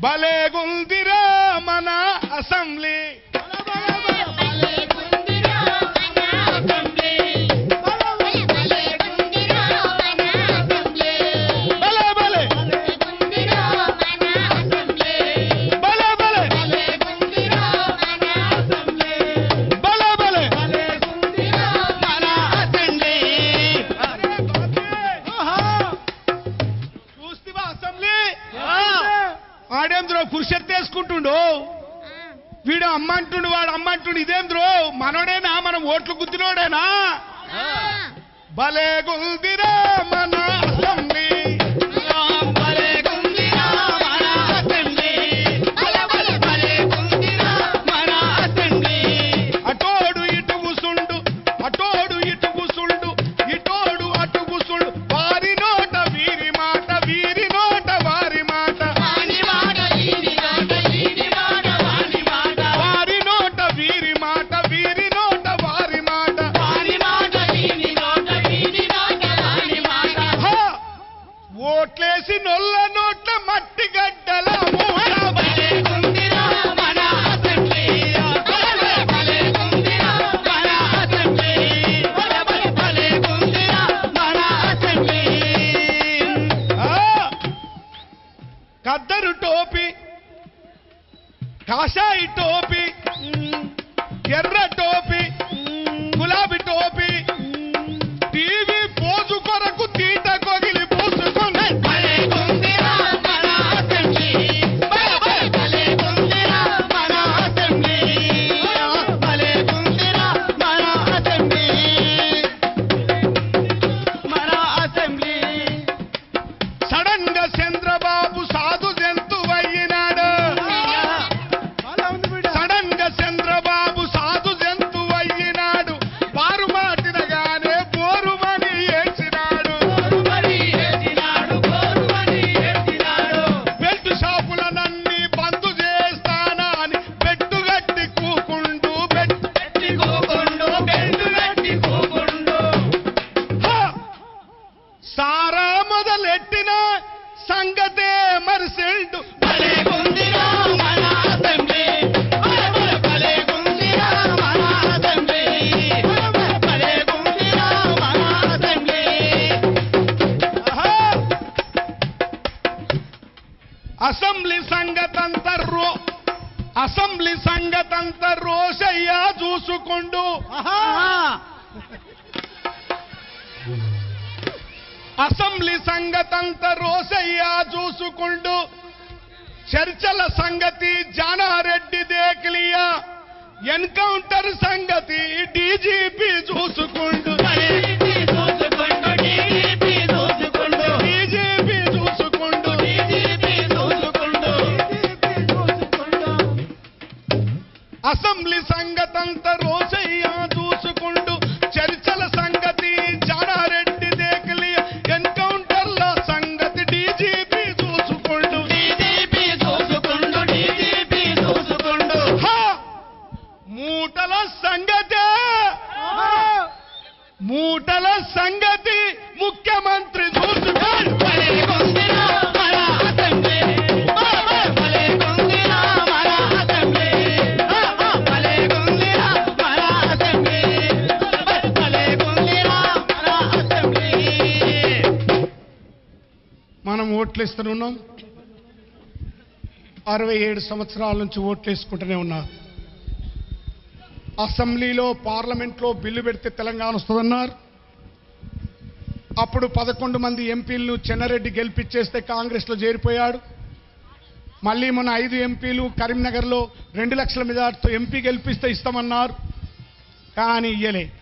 భలేగుందిరా మన అసెంబ్లీ. అంటుండు ఇదేంద్రో మనోడేనా? మనం ఓట్లు గుద్దినోడేనా? భలే గుల్దిరా మన కద్దరు టోపీ కాషాయి టోపీ ఎర్ర అసెంబ్లీ సంగతంత రోషయ్య చూసుకుండు. అసెంబ్లీ సంగతంత రోషయ్య చూసుకుండు. చర్చల సంగతి జానారెడ్డి దేకిలియా. ఎన్కౌంటర్ సంగతి డీజీపీ చూసుకుండు. ఓట్లు ఓట్లు ఉన్నాం. అరవై ఏడు సంవత్సరాల నుంచి ఓట్లు వేసుకుంటూనే ఉన్నారు అసెంబ్లీలో పార్లమెంట్లో బిల్లు పెడితే తెలంగాణ వస్తుందన్నారు. అప్పుడు పదకొండు మంది ఎంపీలను చెన్నారెడ్డి గెలిపించేస్తే కాంగ్రెస్లో చేరిపోయాడు. మళ్ళీ మన ఐదు ఎంపీలు కరీంనగర్లో రెండు లక్షల మెజార్టీతో ఎంపీ గెలిపిస్తే ఇస్తామన్నారు. కానీ ఇయ్యలే.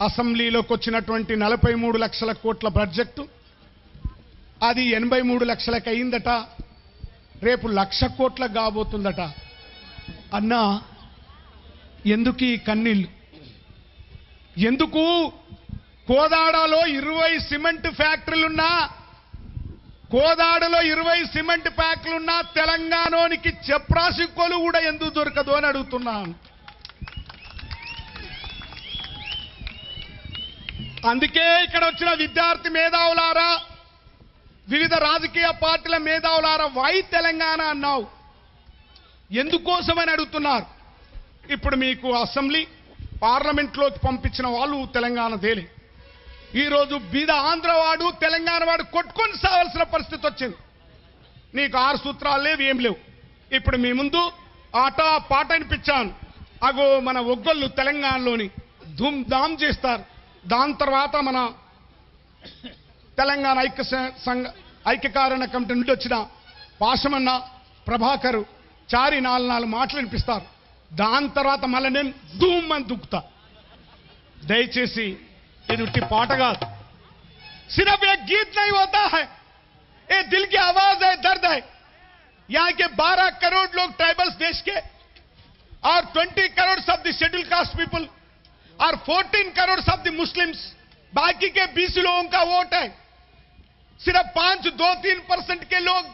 అసెంబ్లీలోకి వచ్చినటువంటి నలభై మూడు లక్షల కోట్ల బడ్జెట్ అది ఎనభై మూడు లక్షలకు అయిందట. రేపు లక్ష కోట్లకు కాబోతుందట. అన్నా ఎందుకు ఈ కన్నీళ్ళు? ఎందుకు కోదాడలో ఇరవై సిమెంట్ ఫ్యాక్టరీలున్నా కోదాడలో ఇరవై సిమెంట్ ఫ్యాక్టరీలున్నా తెలంగాణలోనికి చెప్రాసి కొలు కూడా ఎందుకు దొరకదు అని అడుగుతున్నాను అందుకే ఇక్కడ వచ్చిన విద్యార్థి మేధావులారా వివిధ రాజకీయ పార్టీల మేధావులారా వై తెలంగాణ అన్నావు. ఎందుకోసమని అడుగుతున్నారు? ఇప్పుడు మీకు అసెంబ్లీ పార్లమెంట్లోకి పంపించిన వాళ్ళు తెలంగాణ తేలి. ఈరోజు బీద ఆంధ్రవాడు తెలంగాణ వాడు కొట్టుకొని సావాల్సిన పరిస్థితి వచ్చింది. నీకు ఆరు సూత్రాలు లేవు ఏం లేవు. ఇప్పుడు మీ ముందు ఆట పాట అనిపించాను. అగో మన ఒగ్గొల్లు తెలంగాణలోని ధూమ్ ధామ్ చేస్తారు. దాని తర్వాత మన తెలంగాణ ఐక్య స- సంఘ ఐక్యకారణ కమిటీ నుండి వచ్చిన పాశమన్న ప్రభాకర్ చారి నాలుగు నాలుగు మాటలు వినిపిస్తారు దాని తర్వాత మళ్ళీ నేను ధూమ్ అని దుక్కుతా దయచేసి ఇది ఉట్టి పాట కాదు सिर्फ एक गीत नहीं होता है ये दिल की आवाज है दर्द है यहाँ के 12 करोड़ लोग ट्राइबल्स देश के और 20 crore of the schedule caste people और 14 करोड़ ऑफ द मुस्लिम्स बाकी के 20 लोगों का वोट है सिर्फ पांच दो तीन परसेंट के लोग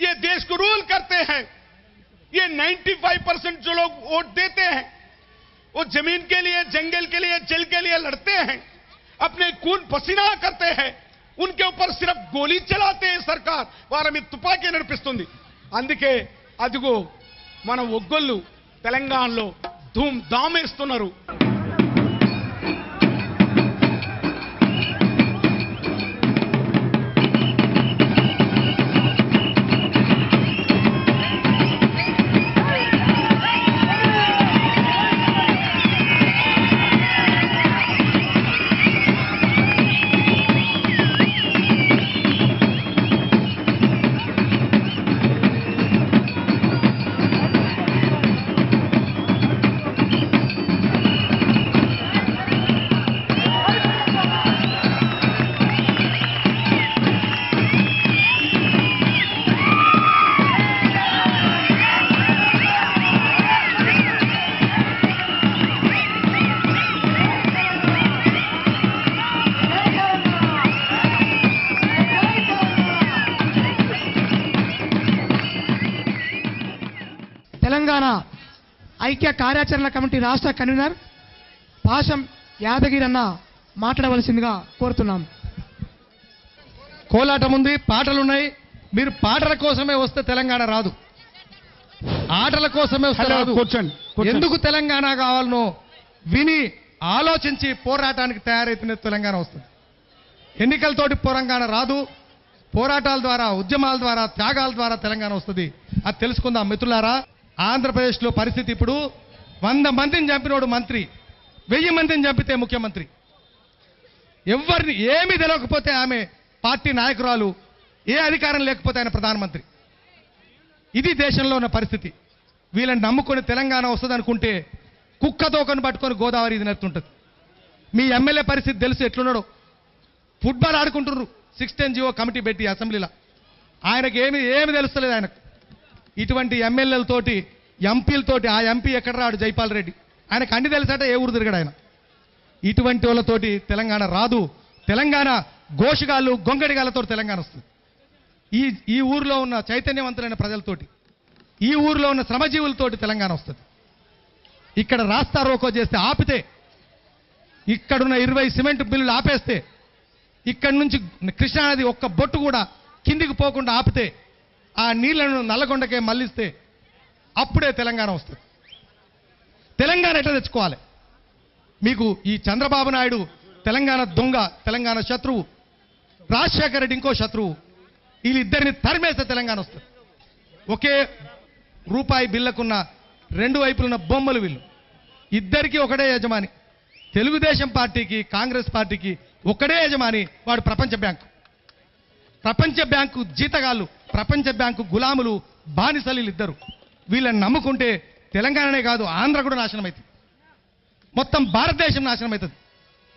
ये देश को रूल करते हैं ये 95 परसेंट जो लोग वोट देते हैं वो जमीन के लिए जंगल के लिए जल के लिए लड़ते हैं अपने खून पसीना करते हैं उनके ऊपर सिर्फ गोली चलाते हैं सरकार వారి మీద తుపాకీ నడిపిస్తుంది అందుకే అదిగో మన ఒగ్గొల్లు తెలంగాణలో ధూమ్ దామేస్తున్నారు ఐక్య కార్యాచరణ కమిటీ రాష్ట్ర కన్వీనర్ పాశం యాదగిరి అన్న మాట్లాడవలసిందిగా కోరుతున్నాం. కోలాటం ఉంది పాటలున్నాయి. మీరు పాటల కోసమే వస్తే తెలంగాణ రాదు. ఆటల కోసమే వస్తే రాదు. కూర్చోండి. ఎందుకు తెలంగాణ కావాలనో విని ఆలోచించి పోరాటానికి తయారైతేనే తెలంగాణ వస్తుంది. ఎన్నికలతోటి తెలంగాణ రాదు. పోరాటాల ద్వారా ఉద్యమాల ద్వారా త్యాగాల ద్వారా తెలంగాణ వస్తుంది. అది తెలుసుకుందాం మిత్రులారా. ఆంధ్రప్రదేశ్లో పరిస్థితి ఇప్పుడు వంద మందిని చంపినోడు మంత్రి వెయ్యి మందిని చంపితే ముఖ్యమంత్రి. ఎవరిని ఏమీ తెలియకపోతే ఆమె పార్టీ నాయకురాలు ఏ అధికారం లేకపోతే ఆయన ప్రధానమంత్రి. ఇది దేశంలో ఉన్న పరిస్థితి. వీళ్ళని నమ్ముకొని తెలంగాణ వస్తుంది అనుకుంటే కుక్క తోకను పట్టుకొని గోదావరి ఇది నెత్తుంటుంది మీ ఎమ్మెల్యే పరిస్థితి తెలుసు ఎట్లున్నాడో. ఫుట్బాల్ ఆడుకుంటున్నారు. సిక్స్టీన్ జీవో కమిటీ పెట్టి అసెంబ్లీలో. ఆయనకి ఏమి ఏమి తెలుస్తలేదు ఆయనకు. ఇటువంటి ఎమ్మెల్యేలతోటి ఎంపీలతోటి ఆ ఎంపీ ఎక్కడ రాడు జైపాల్ రెడ్డి? ఆయన అన్ని తెలిసాట ఏ ఊరు తిరగడు ఆయన? ఇటువంటి వాళ్ళతోటి తెలంగాణ రాదు. తెలంగాణ గోషగాళ్ళు గొంగడిగాళ్ళతో తెలంగాణ వస్తుంది. ఈ ఈ ఊరిలో ఉన్న చైతన్యవంతులైన ప్రజలతోటి ఈ ఊరిలో ఉన్న శ్రమజీవులతోటి తెలంగాణ వస్తుంది. ఇక్కడ రాస్తా రోకో చేస్తే ఆపితే ఇక్కడున్న ఇరవై సిమెంట్ బిల్లులు ఆపేస్తే ఇక్కడి నుంచి కృష్ణానది ఒక్క బొట్టు కూడా కిందికి పోకుండా ఆపితే ఆ నీళ్ళను నల్లగొండకే మళ్ళిస్తే అప్పుడే తెలంగాణ వస్తుంది. తెలంగాణ ఎట్లా తెచ్చుకోవాలి? మీకు ఈ చంద్రబాబు నాయుడు తెలంగాణ దొంగ తెలంగాణ శత్రువు. రాజశేఖర రెడ్డి ఇంకో శత్రువు. వీళ్ళిద్దరిని తరిమేస్తే తెలంగాణ వస్తుంది. ఒకే రూపాయి బిల్లకున్న రెండు వైపులున్న బొమ్మలు వీళ్ళు. ఇద్దరికి ఒకటే యజమాని. తెలుగుదేశం పార్టీకి కాంగ్రెస్ పార్టీకి ఒకటే యజమాని వాడు ప్రపంచ బ్యాంకు. ప్రపంచ బ్యాంకు జీతగాళ్ళు ప్రపంచ బ్యాంకు గులాములు బానిసలు వీళ్ళిద్దరు. వీళ్ళని నమ్ముకుంటే తెలంగాణనే కాదు ఆంధ్ర కూడా నాశనం అవుతుంది మొత్తం భారతదేశం నాశనం అవుతుంది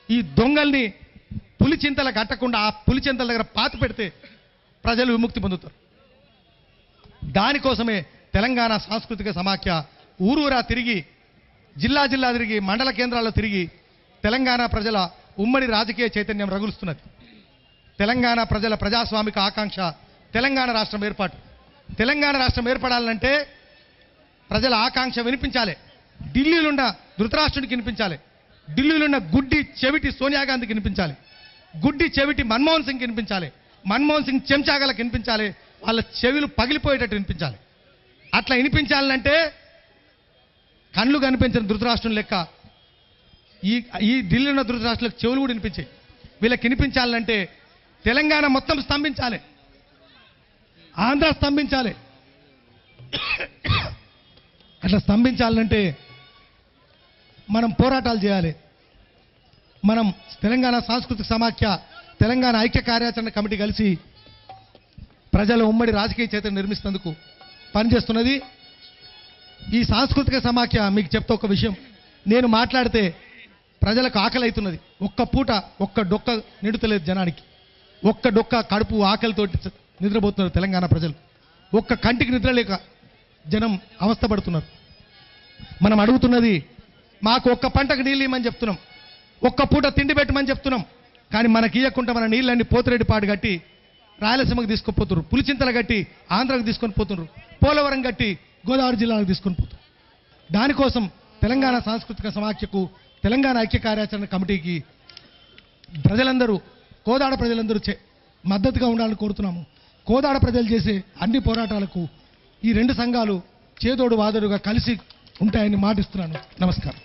ఈ దొంగల్ని పులిచింతలు కట్టకుండా ఆ పులిచింతల దగ్గర పాతి పెడితే ప్రజలు విముక్తి పొందుతారు. దానికోసమే తెలంగాణ సాంస్కృతిక సమాఖ్య ఊరూరా తిరిగి జిల్లా జిల్లా తిరిగి మండల కేంద్రాల్లో తిరిగి తెలంగాణ ప్రజల ఉమ్మడి రాజకీయ చైతన్యం రగులుస్తున్నది. తెలంగాణ ప్రజల ప్రజాస్వామిక ఆకాంక్ష తెలంగాణ రాష్ట్రం ఏర్పాటు. తెలంగాణ రాష్ట్రం ఏర్పడాలంటే ప్రజల ఆకాంక్ష వినిపించాలి. ఢిల్లీలున్న ధృతరాష్ట్రుడికి వినిపించాలి. ఢిల్లీలున్న గుడ్డి చెవిటి సోనియా గాంధీకి వినిపించాలి. గుడ్డి చెవిటి మన్మోహన్ సింగ్ వినిపించాలి. మన్మోహన్ సింగ్ చెంచాగలకు వినిపించాలి. వాళ్ళ చెవులు పగిలిపోయేటట్టు వినిపించాలి. అట్లా వినిపించాలంటే కళ్ళు కనిపించిన ధృతరాష్ట్రం లెక్క ఈ ఈ ఢిల్లీ ఉన్న ధృతరాష్ట్రాలకు చెవులు కూడా వినిపించాయి. వీళ్ళకి వినిపించాలంటే తెలంగాణ మొత్తం స్తంభించాలి. ఆంధ్ర స్తంభించాలి. అట్లా స్తంభించాలంటే మనం పోరాటాలు చేయాలి. మనం తెలంగాణ సాంస్కృతిక సమాఖ్య తెలంగాణ ఐక్య కార్యాచరణ కమిటీ కలిసి ప్రజల ఉమ్మడి రాజకీయ చైతన్యం నిర్మిస్తున్నందుకు పనిచేస్తున్నది. ఈ సాంస్కృతిక సమాఖ్య మీకు చెప్తా ఒక విషయం. నేను మాట్లాడితే ప్రజలకు ఆకలి అవుతున్నది ఒక్క పూట ఒక్క డొక్క నిండుతలేదు జనానికి. ఒక్క డొక్క కడుపు ఆకలితోటి నిద్రపోతున్నారు తెలంగాణ ప్రజలు. ఒక్క కంటికి నిద్ర లేక జనం అవస్థపడుతున్నారు. మనం అడుగుతున్నది మాకు ఒక్క పంటకు నీళ్ళు ఇవ్వమని చెప్తున్నాం. ఒక్క పూట తిండి పెట్టమని చెప్తున్నాం. కానీ మనకి ఇవ్వకుండా మన నీళ్ళన్ని పోతిరెడ్డి పాడు కట్టి రాయలసీమకు తీసుకుపోతున్నారు పులిచింతలు కట్టి ఆంధ్రకు తీసుకొని పోతున్నారు పోలవరం కట్టి గోదావరి జిల్లాలకు తీసుకొని పోతున్నారు దానికోసం తెలంగాణ సాంస్కృతిక సమాఖ్యకు తెలంగాణ ఐక్య కార్యాచరణ కమిటీకి ప్రజలందరూ కోదాడ ప్రజలందరూ చే మద్దతుగా ఉండాలని కోరుతున్నాము. కోదాడ ప్రజలు చేసే అన్ని పోరాటాలకు ఈ రెండు సంఘాలు చేదోడు వాదోడుగా కలిసి ఉంటాయని మాటిస్తున్నాను. నమస్కారం.